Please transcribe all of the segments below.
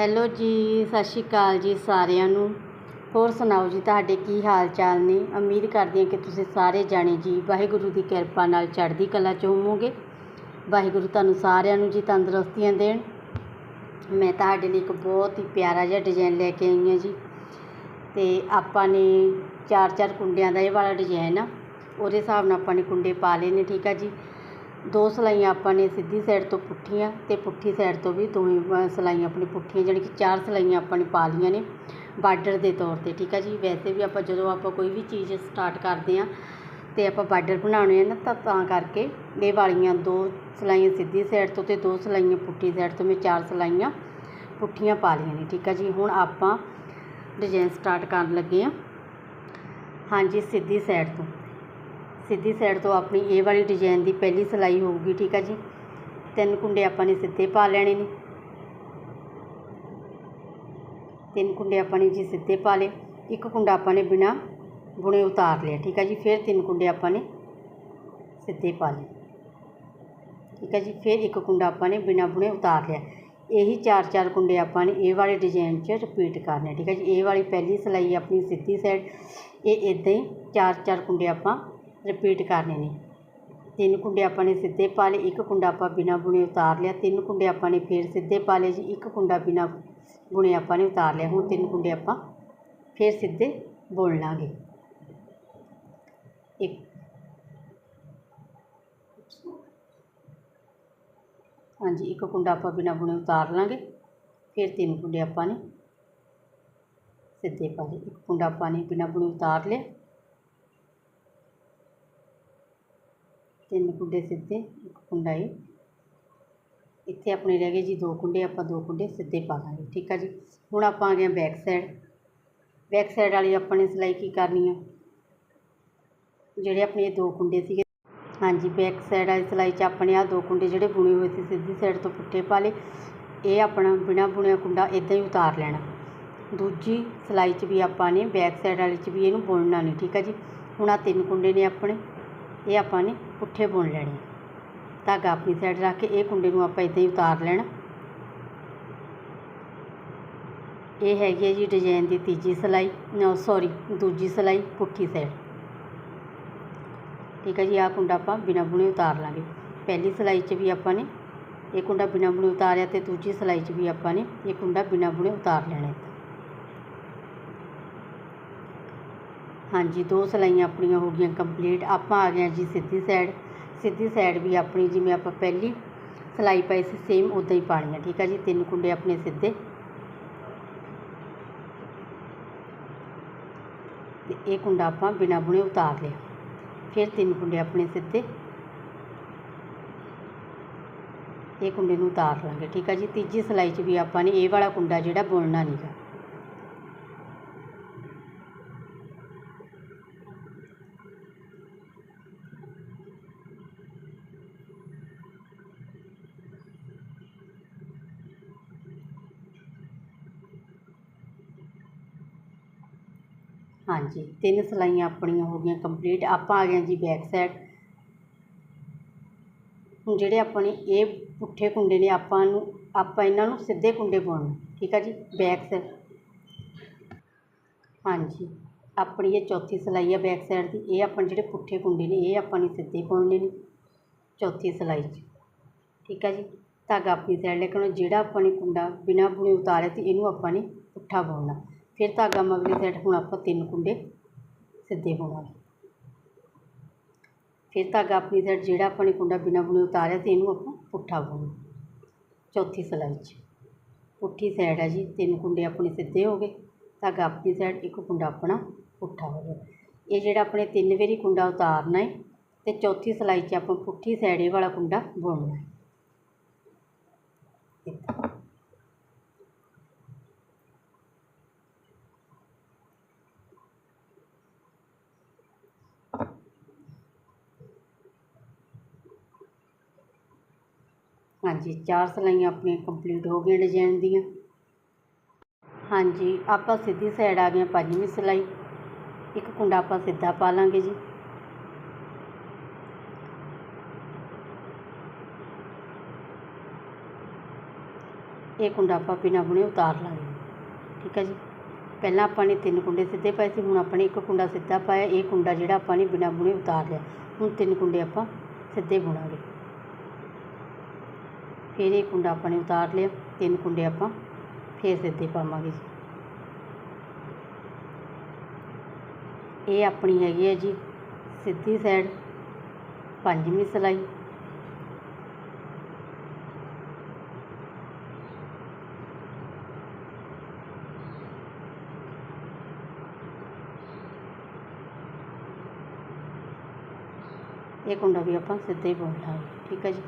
Hello ਜੀ, ਸਤਿ ਸ਼੍ਰੀ ਅਕਾਲ ਜੀ ਸਾਰਿਆਂ ਨੂੰ। ਹੋਰ ਸੁਣਾਓ ਜੀ, ਤੁਹਾਡੇ ਕੀ ਹਾਲ ਚਾਲ ਨੇ? ਉਮੀਦ ਕਰਦੀ ਹਾਂ ਕਿ ਤੁਸੀਂ ਸਾਰੇ ਜਾਣੇ ਜੀ ਵਾਹਿਗੁਰੂ ਦੀ ਕਿਰਪਾ ਨਾਲ ਚੜ੍ਹਦੀ ਕਲਾ 'ਚ ਹੋਵੋਗੇ। ਵਾਹਿਗੁਰੂ ਤੁਹਾਨੂੰ ਸਾਰਿਆਂ ਨੂੰ ਜੀ ਤੰਦਰੁਸਤੀਆਂ ਦੇਣ। ਮੈਂ ਤੁਹਾਡੇ ਲਈ ਇੱਕ ਬਹੁਤ ਹੀ ਪਿਆਰਾ ਜਿਹਾ ਡਿਜ਼ਾਈਨ ਲੈ ਕੇ ਆਈ ਹਾਂ ਜੀ। ਅਤੇ ਆਪਾਂ ਨੇ ਚਾਰ ਚਾਰ ਕੁੰਡਿਆਂ ਦਾ ਇਹ ਵਾਲਾ ਡਿਜ਼ਾਈਨ ਆ, ਉਹਦੇ ਹਿਸਾਬ ਨਾਲ ਆਪਾਂ ਨੇ ਕੁੰਡੇ ਪਾ ਲਏ ਨੇ, ਠੀਕ ਆ ਜੀ। ਦੋ ਸਿਲਾਈਆਂ ਆਪਾਂ ਨੇ ਸਿੱਧੀ ਸਾਈਡ ਤੋਂ ਪੁੱਠੀਆਂ ਅਤੇ ਪੁੱਠੀ ਸਾਈਡ ਤੋਂ ਵੀ ਦੋਵੇਂ ਸਿਲਾਈਆਂ ਆਪਣੀ ਪੁੱਠੀਆਂ, ਜਾਣੀ ਕਿ ਚਾਰ ਸਿਲਾਈਆਂ ਆਪਾਂ ਨੇ ਪਾ ਲਈਆਂ ਨੇ ਬਾਰਡਰ ਦੇ ਤੌਰ 'ਤੇ, ਠੀਕ ਆ ਜੀ? ਵੈਸੇ ਵੀ ਆਪਾਂ ਜਦੋਂ ਆਪਾਂ ਕੋਈ ਵੀ ਚੀਜ਼ ਸਟਾਰਟ ਕਰਦੇ ਹਾਂ ਅਤੇ ਆਪਾਂ ਬਾਰਡਰ ਬਣਾਉਣੇ ਆ ਨਾ, ਤਾਂ ਤਾਂ ਕਰਕੇ ਇਹ ਵਾਲੀਆਂ ਦੋ ਸਿਲਾਈਆਂ ਸਿੱਧੀ ਸਾਈਡ ਤੋਂ ਅਤੇ ਦੋ ਸਿਲਾਈਆਂ ਪੁੱਠੀ ਸਾਈਡ ਤੋਂ ਮੈਂ ਚਾਰ ਸਿਲਾਈਆਂ ਪੁੱਠੀਆਂ ਪਾ ਲਈਆਂ ਨੇ, ਠੀਕ ਆ ਜੀ? ਹੁਣ ਆਪਾਂ ਡਿਜ਼ਾਈਨ ਸਟਾਰਟ ਕਰਨ ਲੱਗੇ ਹਾਂ। ਹਾਂਜੀ, ਸਿੱਧੀ ਸਾਈਡ ਤੋਂ। ਸਿੱਧੀ ਸਾਈਡ ਤੋਂ ਆਪਣੀ ਇਹ ਵਾਲੀ ਡਿਜ਼ਾਈਨ ਦੀ ਪਹਿਲੀ ਸਿਲਾਈ ਹੋਊਗੀ, ਠੀਕ ਆ ਜੀ? ਤਿੰਨ ਕੁੰਡੇ ਆਪਾਂ ਨੇ ਸਿੱਧੇ ਪਾ ਲੈਣੇ ਨੇ। ਤਿੰਨ ਕੁੰਡੇ ਆਪਾਂ ਨੇ ਜੀ ਸਿੱਧੇ ਪਾ ਲਏ। ਇੱਕ ਕੁੰਡਾ ਆਪਾਂ ਨੇ ਬਿਨਾ ਬੁਣੇ ਉਤਾਰ ਲਿਆ, ਠੀਕ ਆ ਜੀ? ਫਿਰ ਤਿੰਨ ਕੁੰਡੇ ਆਪਾਂ ਨੇ ਸਿੱਧੇ ਪਾ ਲਏ। ਠੀਕ ਆ ਜੀ? ਫਿਰ ਇੱਕ ਕੁੰਡਾ ਆਪਾਂ ਨੇ ਬਿਨਾ ਬੁਣੇ ਉਤਾਰ ਲਿਆ। ਇਹੀ ਚਾਰ ਚਾਰ ਕੁੰਡੇ ਆਪਾਂ ਨੇ ਇਹ ਵਾਲੇ ਡਿਜ਼ਾਈਨ 'ਚ ਰਿਪੀਟ ਕਰਨੇ ਠੀਕ ਹੈ ਜੀ? ਇਹ ਵਾਲੀ ਪਹਿਲੀ ਸਿਲਾਈ ਆਪਣੀ ਸਿੱਧੀ ਸਾਈਡ ਇਹ ਇਦਾਂ ਹੀ ਚਾਰ ਚਾਰ ਕੁੰਡੇ ਆਪਾਂ ਰਿਪੀਟ ਕਰਨੇ ਨੇ। ਤਿੰਨ ਕੁੰਡੇ ਆਪਾਂ ਨੇ ਸਿੱਧੇ ਪਾ ਲਏ, ਇੱਕ ਕੁੰਡਾ ਆਪਾਂ ਬਿਨਾ ਬੁਣੇ ਉਤਾਰ ਲਿਆ। ਤਿੰਨ ਕੁੰਡੇ ਆਪਾਂ ਨੇ ਫਿਰ ਸਿੱਧੇ ਪਾ ਲਏ ਜੀ, ਇੱਕ ਕੁੰਡਾ ਬਿਨਾ ਬੁਣੇ ਆਪਾਂ ਨੇ ਉਤਾਰ ਲਿਆ। ਹੁਣ ਤਿੰਨ ਕੁੰਡੇ ਆਪਾਂ ਫਿਰ ਸਿੱਧੇ ਬੁਣ ਲਾਂਗੇ। ਇੱਕ। ਹਾਂਜੀ, ਇੱਕ ਕੁੰਡਾ ਆਪਾਂ ਬਿਨਾ ਬੁਣੇ ਉਤਾਰ ਲਾਂਗੇ। ਫਿਰ ਤਿੰਨ ਕੁੰਡੇ ਆਪਾਂ ਨੇ ਸਿੱਧੇ ਪਾ ਲਏ। ਇੱਕ ਕੁੰਡਾ ਆਪਾਂ ਨੇ ਬਿਨਾ ਬੁਣੇ ਉਤਾਰ ਲਿਆ। ਤਿੰਨ ਕੁੰਡੇ ਸਿੱਧੇ, ਇੱਕ ਕੁੰਡਾ ਇਹ ਇੱਥੇ ਆਪਣੇ ਰਹਿ ਗਏ ਜੀ ਦੋ ਕੁੰਡੇ, ਆਪਾਂ ਦੋ ਕੁੰਡੇ ਸਿੱਧੇ ਪਾ ਲਾਂਗੇ, ਠੀਕ ਆ ਜੀ? ਹੁਣ ਆਪਾਂ ਆ ਗਏ ਬੈਕ ਸਾਈਡ ਬੈਕ ਸਾਈਡ ਵਾਲੀ ਆਪਾਂ ਨੇ ਸਿਲਾਈ ਕੀ ਕਰਨੀ ਆ? ਜਿਹੜੇ ਆਪਣੇ ਦੋ ਕੁੰਡੇ ਸੀਗੇ। ਹਾਂਜੀ ਬੈਕ ਸਾਈਡ ਵਾਲੀ ਸਿਲਾਈ 'ਚ ਆਪਣੇ ਆ ਦੋ ਕੁੰਡੇ ਜਿਹੜੇ ਬੁਣੇ ਹੋਏ ਸੀ, ਸਿੱਧੀ ਸਾਈਡ ਤੋਂ ਪੁੱਠੇ ਪਾ ਲਏ। ਇਹ ਆਪਣਾ ਬਿਨਾ ਬੁਣਿਆ ਕੁੰਡਾ ਇਦਾਂ ਹੀ ਉਤਾਰ ਲੈਣਾ। ਦੂਜੀ ਸਿਲਾਈ 'ਚ ਵੀ ਆਪਾਂ ਨੇ ਬੈਕ ਸਾਈਡ ਵਾਲੀ 'ਚ ਵੀ ਇਹਨੂੰ ਬੁਣਨਾ ਨਹੀਂ ਠੀਕ ਆ ਜੀ? ਹੁਣ ਆ ਤਿੰਨ ਕੁੰਡੇ ਨੇ ਆਪਣੇ। ਇਹ ਆਪਾਂ ਨੇ ਪੁੱਠੇ ਬੁਣ ਲੈਣੇ ਧਾਗਾ ਆਪਣੀ ਸਾਈਡ ਰੱਖ ਕੇ ਇਹ ਕੁੰਡੇ ਨੂੰ ਆਪਾਂ ਇਦਾਂ ਹੀ ਉਤਾਰ ਲੈਣਾ। ਇਹ ਹੈਗੀ ਹੈ ਜੀ ਡਿਜ਼ਾਈਨ ਦੀ ਤੀਜੀ ਸਿਲਾਈ, ਨੋ ਸੌਰੀ ਦੂਜੀ ਸਿਲਾਈ ਪੁੱਠੀ ਸਾਈਡ ਠੀਕ ਹੈ ਜੀ, ਆਹ ਕੁੰਡਾ ਆਪਾਂ ਬਿਨਾ ਬੁਣੇ ਉਤਾਰ ਲਾਂਗੇ। ਪਹਿਲੀ ਸਿਲਾਈ 'ਚ ਵੀ ਆਪਾਂ ਨੇ ਇਹ ਕੁੰਡਾ ਬਿਨਾ ਬੁਣੇ ਉਤਾਰਿਆ ਤੇ ਦੂਜੀ ਸਿਲਾਈ 'ਚ ਵੀ ਆਪਾਂ ਨੇ ਇਹ ਕੁੰਡਾ ਬਿਨਾ ਬੁਣੇ ਉਤਾਰ ਲੈਣਾ ਹੈ ਹਾਂਜੀ, ਦੋ ਸਿਲਾਈਆਂ ਆਪਣੀਆਂ ਹੋ ਗਈਆਂ ਕੰਪਲੀਟ ਆਪਾਂ ਆ ਗਏ ਜੀ ਸਿੱਧੀ ਸਾਈਡ ਸਿੱਧੀ ਸਾਈਡ ਵੀ ਆਪਣੀ ਜਿਵੇਂ ਆਪਾਂ ਪਹਿਲੀ ਸਿਲਾਈ ਪਾਈ ਸੀ ਸੇਮ ਉਦਾਂ ਹੀ ਪਾਣੀ ਆ, ਠੀਕ ਆ ਜੀ? ਤਿੰਨ ਕੁੰਡੇ ਆਪਣੇ ਸਿੱਧੇ। ਤੇ ਇਹ ਕੁੰਡਾ ਆਪਾਂ ਬਿਨਾ ਬੁਣੇ ਉਤਾਰ ਲਿਆ। ਫਿਰ ਤਿੰਨ ਕੁੰਡੇ ਆਪਣੇ ਸਿੱਧੇ। ਇਹ ਕੁੰਡੇ ਨੂੰ ਉਤਾਰ ਲਾਂਗੇ, ਠੀਕ ਆ ਜੀ? ਤੀਜੀ ਸਿਲਾਈ 'ਚ ਵੀ ਆਪਾਂ ਨੇ ਇਹ ਵਾਲਾ ਕੁੰਡਾ ਜਿਹੜਾ ਬੁਣਨਾ ਨਹੀਂਗਾ ਹਾਂਜੀ, ਤਿੰਨ ਸਿਲਾਈਆਂ ਆਪਣੀਆਂ ਹੋ ਗਈਆਂ ਕੰਪਲੀਟ ਆਪਾਂ ਆ ਗਏ ਜੀ ਬੈਕ ਸਾਈਡ ਹੁਣ ਜਿਹੜੇ ਆਪਣੇ ਇਹ ਪੁੱਠੇ ਕੁੰਡੇ ਨੇ, ਆਪਾਂ ਨੂੰ, ਆਪਾਂ ਇਹਨਾਂ ਨੂੰ ਸਿੱਧੇ ਕੁੰਡੇ ਪਾਉਣੇ, ਠੀਕ ਆ ਜੀ? ਬੈਕ ਸਾਈਡ ਹਾਂਜੀ, ਆਪਣੀ ਇਹ ਚੌਥੀ ਸਿਲਾਈ ਆ ਬੈਕ ਸਾਈਡ ਦੀ। ਇਹ ਆਪਾਂ ਜਿਹੜੇ ਪੁੱਠੇ ਕੁੰਡੇ ਨੇ, ਇਹ ਆਪਾਂ ਨੇ ਸਿੱਧੇ ਪਾਉਣੇ ਨੇ ਚੌਥੀ ਸਿਲਾਈ 'ਚ। ਠੀਕ ਆ ਜੀ? ਧਾਗਾ ਆਪਣੀ ਸਾਈਡ ਲੈ ਕੇ ਆਉਣਾ। ਜਿਹੜਾ ਆਪਾਂ ਨੇ ਕੁੰਡਾ ਬਿਨਾਂ ਬੁਣੇ ਉਤਾਰਿਆ ਸੀ ਇਹਨੂੰ ਆਪਾਂ ਨੇ ਪੁੱਠਾ ਪਾਉਣਾ। ਫਿਰ ਧਾਗਾ ਮਗਲੀ ਸਾਈਡ ਹੁਣ ਆਪਾਂ ਤਿੰਨ ਕੁੰਡੇ ਸਿੱਧੇ ਬੁਣਾਂਗੇ ਫਿਰ ਧਾਗਾ ਆਪਣੀ ਸਾਈਡ ਜਿਹੜਾ ਆਪਾਂ ਨੇ ਕੁੰਡਾ ਬਿਨਾ ਬੁਣੇ ਉਤਾਰਿਆ ਤੇ ਇਹਨੂੰ ਆਪਾਂ ਪੁੱਠਾ ਬੁਣਨਾ ਚੌਥੀ ਸਿਲਾਈ 'ਚ। ਪੁੱਠੀ ਸਾਈਡ ਹੈ ਜੀ, ਤਿੰਨ ਕੁੰਡੇ ਆਪਣੇ ਸਿੱਧੇ ਹੋ ਗਏ ਧਾਗਾ ਆਪਣੀ ਸਾਈਡ ਇੱਕ ਕੁੰਡਾ ਆਪਣਾ ਪੁੱਠਾ ਹੋ ਗਿਆ। ਇਹ ਜਿਹੜਾ ਆਪਣੇ ਤਿੰਨ ਵਾਰੀ ਕੁੰਡਾ ਉਤਾਰਨਾ ਹੈ ਤੇ ਚੌਥੀ ਸਿਲਾਈ 'ਚ ਆਪਾਂ ਪੁੱਠੀ ਸਾਈਡ ਇਹ ਵਾਲਾ ਕੁੰਡਾ ਬੁਣਨਾ ਹੈ ਇੱਦਾਂ। ਹਾਂਜੀ, ਚਾਰ ਸਿਲਾਈਆਂ ਆਪਣੀਆਂ ਕੰਪਲੀਟ ਹੋ ਗਈਆਂ ਡਿਜ਼ਾਈਨ ਦੀਆਂ। ਹਾਂਜੀ, ਆਪਾਂ ਸਿੱਧੀ ਸਾਈਡ ਆ ਗਏ ਪੰਜਵੀਂ ਸਿਲਾਈ। ਇੱਕ ਕੁੰਡਾ ਆਪਾਂ ਸਿੱਧਾ ਪਾ ਲਾਂਗੇ ਜੀ। ਇਹ ਕੁੰਡਾ ਆਪਾਂ ਬਿਨਾਂ ਬੁਣੇ ਉਤਾਰ ਲਾਂਗੇ। ਠੀਕ ਹੈ ਜੀ? ਪਹਿਲਾਂ ਆਪਾਂ ਨੇ ਤਿੰਨ ਕੁੰਡੇ ਸਿੱਧੇ ਪਾਏ ਸੀ, ਹੁਣ ਆਪਾਂ ਨੇ ਇੱਕ ਕੁੰਡਾ ਸਿੱਧਾ ਪਾਇਆ, ਇਹ ਕੁੰਡਾ ਜਿਹੜਾ ਆਪਾਂ ਨੇ ਬਿਨਾਂ ਬੁਣੇ ਉਤਾਰ ਲਿਆ। ਹੁਣ ਤਿੰਨ ਕੁੰਡੇ ਆਪਾਂ ਸਿੱਧੇ ਬੁਣਾਂਗੇ। ਫਿਰ ਇਹ ਕੁੰਡਾ ਆਪਾਂ ਨੇ ਉਤਾਰ ਲਿਆ, ਤਿੰਨ ਕੁੰਡੇ ਆਪਾਂ ਫਿਰ ਸਿੱਧੇ ਪਾਵਾਂਗੇ ਜੀ। ਇਹ ਆਪਣੀ ਹੈਗੀ ਹੈ ਜੀ, ਸਿੱਧੀ ਸਾਈਡ ਪੰਜਵੀਂ ਸਿਲਾਈ। ਇਹ ਕੁੰਡਾ ਵੀ ਆਪਾਂ ਸਿੱਧਾ ਹੀ ਬੁਣ ਲਾਂਗੇ ਠੀਕ ਹੈ ਜੀ।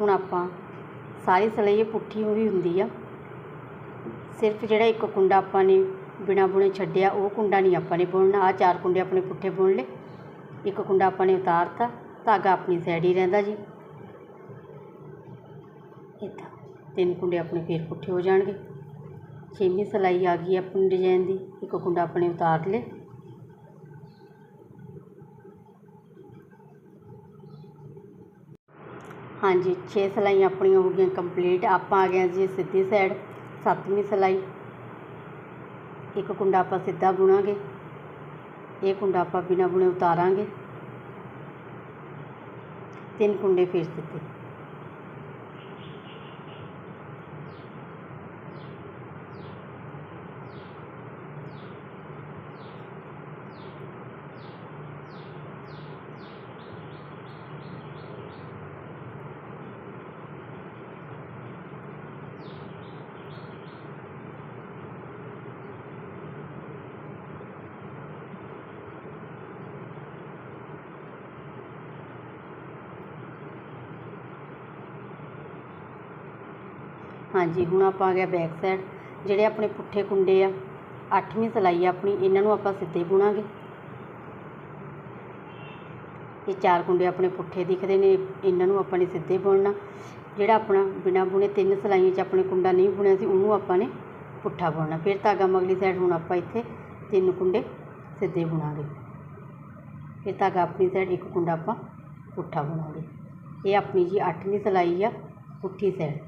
ਹੁਣ ਆਪਾਂ ਸਾਰੀ ਸਿਲਾਈ ਪੁੱਠੀ ਹੋਈ ਹੁੰਦੀ ਆ। ਸਿਰਫ ਜਿਹੜਾ ਇੱਕ ਕੁੰਡਾ ਆਪਾਂ ਨੇ ਬਿਨਾਂ ਬੁਣੇ ਛੱਡਿਆ, ਉਹ ਕੁੰਡਾ ਨਹੀਂ ਆਪਾਂ ਨੇ ਬੁਣਨਾ। ਆ ਚਾਰ ਕੁੰਡੇ ਆਪਣੇ ਪੁੱਠੇ ਬੁਣ ਲਏ। ਇੱਕ ਕੁੰਡਾ ਆਪਾਂ ਨੇ ਉਤਾਰਤਾ। ਧਾਗਾ ਆਪਣੀ ਸਾਈਡ ਹੀ ਰਹਿੰਦਾ ਜੀ। ਇੱਦਾਂ। ਤਿੰਨ ਕੁੰਡੇ ਆਪਣੇ ਫੇਰ ਪੁੱਠੇ ਹੋ ਜਾਣਗੇ। ਛੇਵੀਂ ਸਿਲਾਈ ਆ ਗਈ ਆਪਣੀ ਡਿਜ਼ਾਈਨ ਦੀ। ਇੱਕ ਕੁੰਡਾ ਆਪਣੇ ਉਤਾਰ ਲਏ। ਹਾਂਜੀ 6 ਸਿਲਾਈਆਂ ਆਪਣੀਆਂ ਹੋ ਗਈਆਂ ਕੰਪਲੀਟ ਆਪਾਂ ਆ ਗਏ ਜੀ ਸਿੱਧੀ ਸਾਈਡ ਸੱਤਵੀਂ ਸਿਲਾਈ। ਇੱਕ ਕੁੰਡਾ ਆਪਾਂ ਸਿੱਧਾ ਬੁਣਾਂਗੇ। ਇਹ ਕੁੰਡਾ ਆਪਾਂ ਬਿਨਾਂ ਬੁਣੇ ਉਤਾਰਾਂਗੇ। ਤਿੰਨ ਕੁੰਡੇ ਫਿਰ ਸਿੱਧੇ ਹਾਂਜੀ, ਹੁਣ ਆਪਾਂ ਆ ਗਿਆ ਬੈਕ ਸਾਈਡ ਜਿਹੜੇ ਆਪਣੇ ਪੁੱਠੇ ਕੁੰਡੇ ਆ, ਅੱਠਵੀਂ ਸਿਲਾਈ ਆ ਆਪਣੀ, ਇਹਨਾਂ ਨੂੰ ਆਪਾਂ ਸਿੱਧੇ ਬੁਣਾਂਗੇ। ਇਹ ਚਾਰ ਕੁੰਡੇ ਆਪਣੇ ਪੁੱਠੇ ਦਿਖਦੇ ਨੇ, ਇਹਨਾਂ ਨੂੰ ਆਪਾਂ ਨੇ ਸਿੱਧੇ ਬੁਣਨਾ। ਜਿਹੜਾ ਆਪਣਾ ਬਿਨਾਂ ਬੁਣੇ ਤਿੰਨ ਸਿਲਾਈਆਂ 'ਚ ਆਪਣੇ ਕੁੰਡਾ ਨਹੀਂ ਬੁਣਿਆ ਸੀ, ਉਹਨੂੰ ਆਪਾਂ ਨੇ ਪੁੱਠਾ ਬੁਣਨਾ। ਫਿਰ ਧਾਗਾ ਮਗਲੀ ਸਾਈਡ ਹੁਣ ਆਪਾਂ ਇੱਥੇ ਤਿੰਨ ਕੁੰਡੇ ਸਿੱਧੇ ਬੁਣਾਂਗੇ। ਫਿਰ ਧਾਗਾ ਆਪਣੀ ਸਾਈਡ ਇੱਕ ਕੁੰਡਾ ਆਪਾਂ ਪੁੱਠਾ ਬੁਣਾਂਗੇ। ਇਹ ਆਪਣੀ ਜੀ ਅੱਠਵੀਂ ਸਿਲਾਈ ਆ, ਪੁੱਠੀ ਸਾਈਡ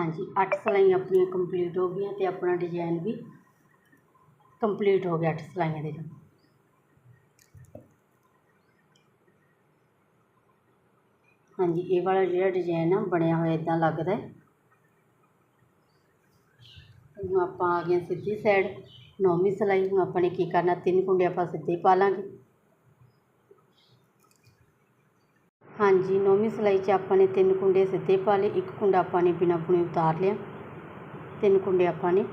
ਹਾਂਜੀ, ਅੱਠ ਸਿਲਾਈਆਂ ਆਪਣੀਆਂ ਕੰਪਲੀਟ ਹੋ ਗਈਆਂ ਤੇ ਆਪਣਾ ਡਿਜ਼ਾਈਨ ਵੀ ਕੰਪਲੀਟ ਹੋ ਗਿਆ ਅੱਠ ਸਿਲਾਈਆਂ ਦੇ ਨਾਲ ਹਾਂਜੀ, ਇਹ ਵਾਲਾ ਜਿਹੜਾ ਡਿਜ਼ਾਈਨ ਆ ਬਣਿਆ ਹੋਇਆ ਇਦਾਂ ਲੱਗਦਾ ਹੈ। ਹੁਣ ਆਪਾਂ ਆ ਗਏ ਸਿੱਧੀ ਸਾਈਡ ਨੌਵੀਂ ਸਿਲਾਈ, ਹੁਣ ਆਪਾਂ ਨੇ ਕੀ ਕਰਨਾ, ਤਿੰਨ ਕੁੰਡੇ ਆਪਾਂ ਸਿੱਧੇ ਪਾ ਲਾਂਗੇ। ਹਾਂਜੀ, ਨੌਵੀਂ ਸਿਲਾਈ 'ਚ ਆਪਾਂ ਨੇ ਤਿੰਨ ਕੁੰਡੇ ਸਿੱਧੇ ਪਾ ਲਏ। ਇੱਕ ਕੁੰਡਾ ਆਪਾਂ ਨੇ ਬਿਨਾਂ ਬੁਣੇ ਉਤਾਰ ਲਿਆ। ਤਿੰਨ ਕੁੰਡੇ ਆਪਾਂ ਨੇ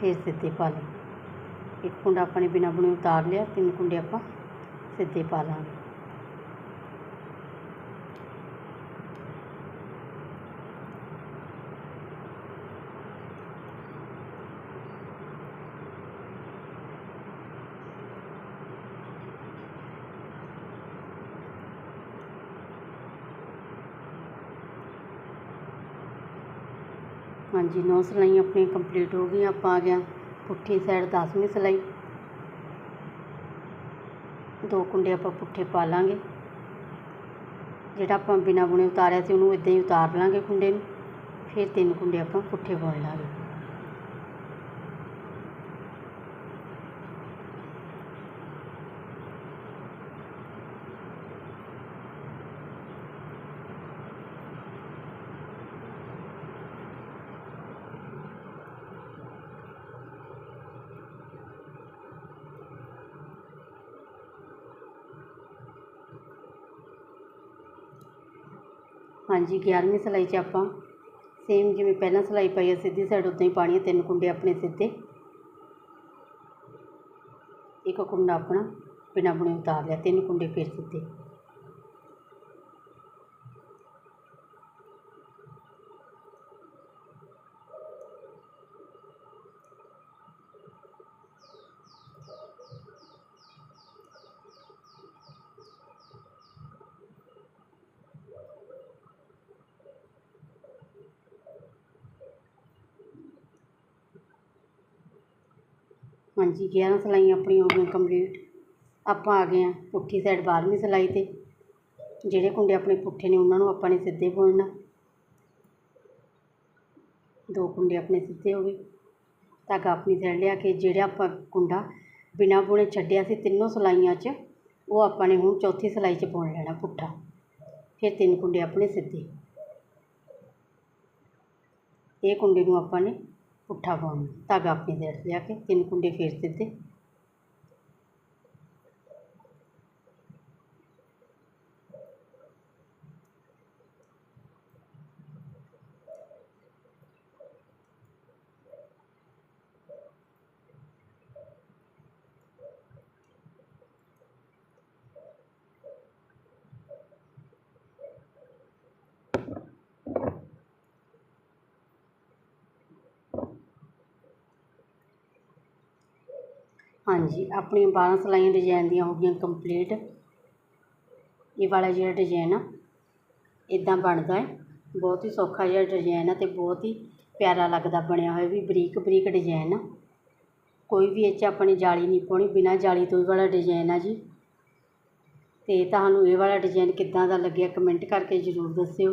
ਫਿਰ ਸਿੱਧੇ ਪਾ ਲਏ। ਇੱਕ ਕੁੰਡਾ ਆਪਾਂ ਨੇ ਬਿਨਾਂ ਬੁਣੇ ਉਤਾਰ ਲਿਆ। ਤਿੰਨ ਕੁੰਡੇ ਆਪਾਂ ਸਿੱਧੇ ਪਾ ਲਾਂਗੇ। ਹਾਂਜੀ, ਨੌ ਸਿਲਾਈਆਂ ਆਪਣੀਆਂ ਕੰਪਲੀਟ ਹੋ ਗਈਆਂ, ਆਪਾਂ ਆ ਗਿਆ ਪੁੱਠੀ ਸਾਈਡ ਦਸਵੀਂ ਸਿਲਾਈ। ਦੋ ਕੁੰਡੇ ਆਪਾਂ ਪੁੱਠੇ ਪਾ ਲਾਂਗੇ। ਜਿਹੜਾ ਆਪਾਂ ਬਿਨਾਂ ਬੁਣੇ ਉਤਾਰਿਆ ਸੀ, ਉਹਨੂੰ ਇਦਾਂ ਹੀ ਉਤਾਰ ਲਾਂਗੇ ਕੁੰਡੇ ਨੂੰ। ਫਿਰ ਤਿੰਨ ਕੁੰਡੇ ਆਪਾਂ ਪੁੱਠੇ ਬੁਣ ਲਾਂਗੇ ਹਾਂਜੀ, ਗਿਆਰਵੀਂ ਸਿਲਾਈ 'ਚ ਆਪਾਂ ਸੇਮ ਜਿਵੇਂ ਪਹਿਲਾਂ ਸਿਲਾਈ ਪਾਈ ਆ, ਸਿੱਧੀ ਸਾਈਡ ਉੱਦਾਂ ਹੀ ਪਾਣੀ ਹੈ ਤਿੰਨ ਕੁੰਡੇ ਆਪਣੇ ਸਿੱਧੇ। ਇੱਕ ਕੁੰਡਾ ਆਪਣਾ ਬਿਨਾਂ ਬੁਣੇ ਉਤਾਰ ਲਿਆ, ਤਿੰਨ ਕੁੰਡੇ ਫਿਰ ਸਿੱਧੇ। ਹਾਂਜੀ 11 ਸਿਲਾਈਆਂ ਆਪਣੀਆਂ ਹੋ ਗਈਆਂ ਕੰਪਲੀਟ ਆਪਾਂ ਆ ਗਏ ਹਾਂ ਪੁੱਠੀ ਸਾਈਡ 12ਵੀਂ ਸਿਲਾਈ 'ਤੇ। ਜਿਹੜੇ ਕੁੰਡੇ ਆਪਣੇ ਪੁੱਠੇ ਨੇ, ਉਹਨਾਂ ਨੂੰ ਆਪਾਂ ਨੇ ਸਿੱਧੇ ਬੁਣਨਾ। ਦੋ ਕੁੰਡੇ ਆਪਣੇ ਸਿੱਧੇ ਹੋ ਗਏ। ਧਾਗਾ ਆਪਣੀ ਸਾਈਡ ਲਿਆ ਕੇ, ਜਿਹੜਾ ਆਪਾਂ ਕੁੰਡਾ ਬਿਨਾਂ ਬੁਣੇ ਛੱਡਿਆ ਸੀ ਤਿੰਨੋਂ ਸਿਲਾਈਆਂ 'ਚ, ਉਹ ਆਪਾਂ ਨੇ ਹੁਣ ਚੌਥੀ ਸਿਲਾਈ 'ਚ ਬੁਣ ਲੈਣਾ ਪੁੱਠਾ। ਫਿਰ ਤਿੰਨ ਕੁੰਡੇ ਆਪਣੇ ਸਿੱਧੇ। ਇਹ ਕੁੰਡੇ ਨੂੰ ਆਪਾਂ ਨੇ ਪੁੱਠਾ ਪਾਉਣਾ। ਧਾਗਾ ਆਪਣੀ ਸਾਈਡ ਲਿਆ ਕੇ ਤਿੰਨ ਕੁੰਡੇ ਫੇਰ ਦਿੱਤੇ। ਹਾਂਜੀ, ਆਪਣੀਆਂ ਬਾਰਾਂ ਸਿਲਾਈਆਂ ਡਿਜ਼ਾਇਨ ਦੀਆਂ ਹੋ ਗਈਆਂ ਕੰਪਲੀਟ ਇਹ ਵਾਲਾ ਜਿਹੜਾ ਡਿਜ਼ਾਇਨ ਆ ਇੱਦਾਂ ਬਣਦਾ ਹੈ। ਬਹੁਤ ਹੀ ਸੌਖਾ ਜਿਹਾ ਡਿਜ਼ਾਇਨ ਆ ਅਤੇ ਬਹੁਤ ਹੀ ਪਿਆਰਾ ਲੱਗਦਾ, ਬਣਿਆ ਹੋਇਆ ਵੀ ਬਰੀਕ ਬਰੀਕ ਡਿਜ਼ਾਇਨ ਆ। ਕੋਈ ਵੀ ਇਹ 'ਚ ਆਪਣੀ ਜਾਲੀ ਨਹੀਂ ਪਾਉਣੀ, ਬਿਨਾਂ ਜਾਲੀ ਤੋਂ ਇਹ ਵਾਲਾ ਡਿਜ਼ਾਇਨ ਆ ਜੀ। ਅਤੇ ਤੁਹਾਨੂੰ ਇਹ ਵਾਲਾ ਡਿਜ਼ਾਇਨ ਕਿੱਦਾਂ ਦਾ ਲੱਗਿਆ ਕਮੈਂਟ ਕਰਕੇ ਜ਼ਰੂਰ ਦੱਸਿਓ।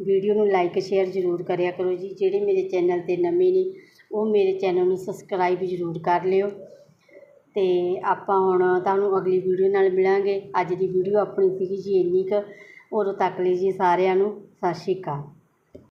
ਵੀਡੀਓ ਨੂੰ ਲਾਈਕ ਸ਼ੇਅਰ ਜ਼ਰੂਰ ਕਰਿਆ ਕਰੋ ਜੀ। ਜਿਹੜੇ ਮੇਰੇ ਚੈਨਲ 'ਤੇ ਨਵੇਂ ਨੇ, ਉਹ ਮੇਰੇ ਚੈਨਲ ਨੂੰ ਸਬਸਕ੍ਰਾਈਬ ਜ਼ਰੂਰ ਕਰ ਲਿਓ। ਅਤੇ ਆਪਾਂ ਹੁਣ ਤੁਹਾਨੂੰ ਅਗਲੀ ਵੀਡੀਓ ਨਾਲ ਮਿਲਾਂਗੇ। ਅੱਜ ਦੀ ਵੀਡੀਓ ਆਪਣੀ ਸੀਗੀ ਜੀ ਇੰਨੀ ਕੁ। ਉਦੋਂ ਤੱਕ ਲਈ ਜੀ ਸਾਰਿਆਂ ਨੂੰ, ਸਤਿ ਸ਼੍ਰੀ ਅਕਾਲ।